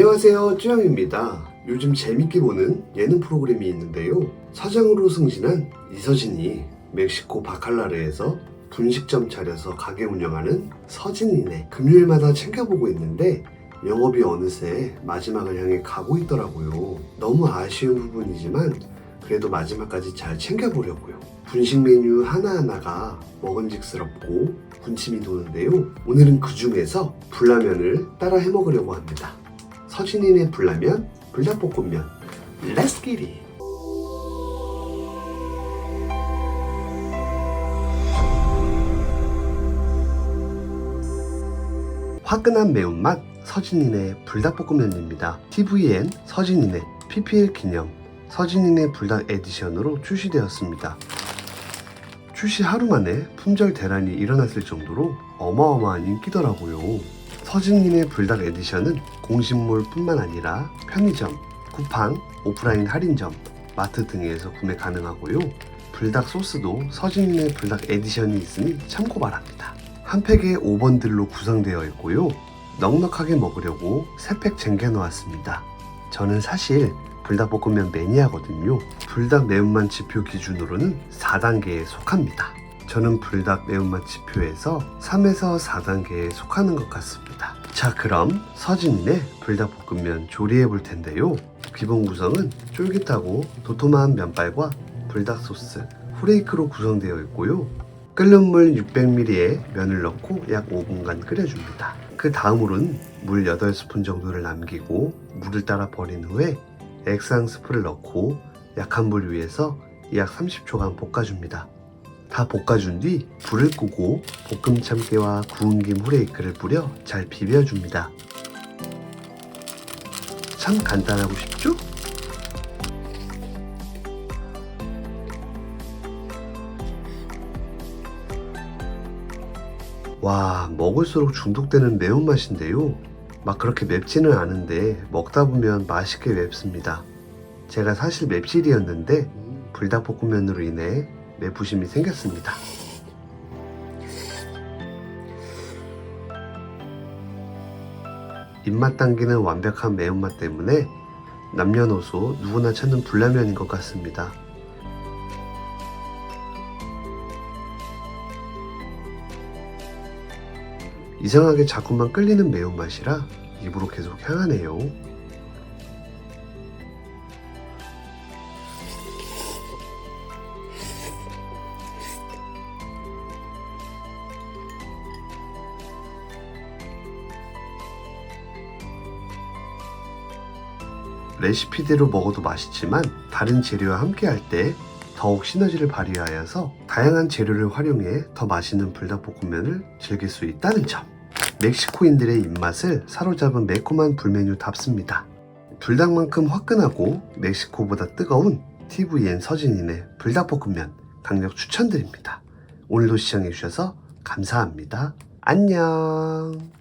안녕하세요 쭈영입니다. 요즘 재밌게 보는 예능 프로그램이 있는데요. 사장으로 승진한 이서진이 멕시코 바칼라르에서 분식점 차려서 가게 운영하는 서진이네 금요일마다 챙겨보고 있는데 영업이 어느새 마지막을 향해 가고 있더라고요. 너무 아쉬운 부분이지만 그래도 마지막까지 잘 챙겨보려고요. 분식 메뉴 하나하나가 먹음직스럽고 군침이 도는데요. 오늘은 그 중에서 불라면을 따라 해먹으려고 합니다 서진이네 불라면, 불닭볶음면, 렛츠 기리! 화끈한 매운맛 서진이네 불닭볶음면입니다. TVN 서진이네 PPL 기념 서진이네 불닭 에디션으로 출시되었습니다. 출시 하루 만에 품절 대란이 일어났을 정도로 어마어마한 인기더라고요. 서진님의 불닭 에디션은 공식몰뿐만 아니라 편의점, 쿠팡, 오프라인 할인점, 마트 등에서 구매 가능하고요. 불닭 소스도 서진님의 불닭 에디션이 있으니 참고 바랍니다. 한 팩에 5번들로 구성되어 있고요. 넉넉하게 먹으려고 3팩 쟁겨 놓았습니다. 저는 사실 불닭볶음면 매니아거든요. 불닭 매운맛 지표 기준으로는 4단계에 속합니다. 저는 불닭 매운맛 지표에서 3에서 4단계에 속하는 것 같습니다. 자, 그럼 서진님의 불닭볶음면 조리해 볼 텐데요. 기본 구성은 쫄깃하고 도톰한 면발과 불닭 소스, 후레이크로 구성되어 있고요. 끓는 물 600ml에 면을 넣고 약 5분간 끓여줍니다. 그 다음으로는 물 8스푼 정도를 남기고 물을 따라 버린 후에 액상 스프를 넣고 약한 불 위에서 약 30초간 볶아줍니다. 다 볶아준 뒤 불을 끄고 볶음 참깨와 구운 김 후레이크를 뿌려 잘 비벼줍니다. 참 간단하고 쉽죠? 와, 먹을수록 중독되는 매운맛인데요. 막 그렇게 맵지는 않은데 먹다 보면 맛있게 맵습니다. 제가 사실 맵찔이었는데 불닭볶음면으로 인해 매 부심이 생겼습니다. 입맛 당기는 완벽한 매운맛 때문에 남녀노소 누구나 찾는 불라면인 것 같습니다. 이상하게 자꾸만 끌리는 매운맛이라 입으로 계속 향하네요. 레시피대로 먹어도 맛있지만 다른 재료와 함께 할 때 더욱 시너지를 발휘하여서 다양한 재료를 활용해 더 맛있는 불닭볶음면을 즐길 수 있다는 점. 멕시코인들의 입맛을 사로잡은 매콤한 불메뉴답습니다. 불닭만큼 화끈하고 멕시코보다 뜨거운 TVN 서진인의 불닭볶음면 강력 추천드립니다. 오늘도 시청해주셔서 감사합니다. 안녕.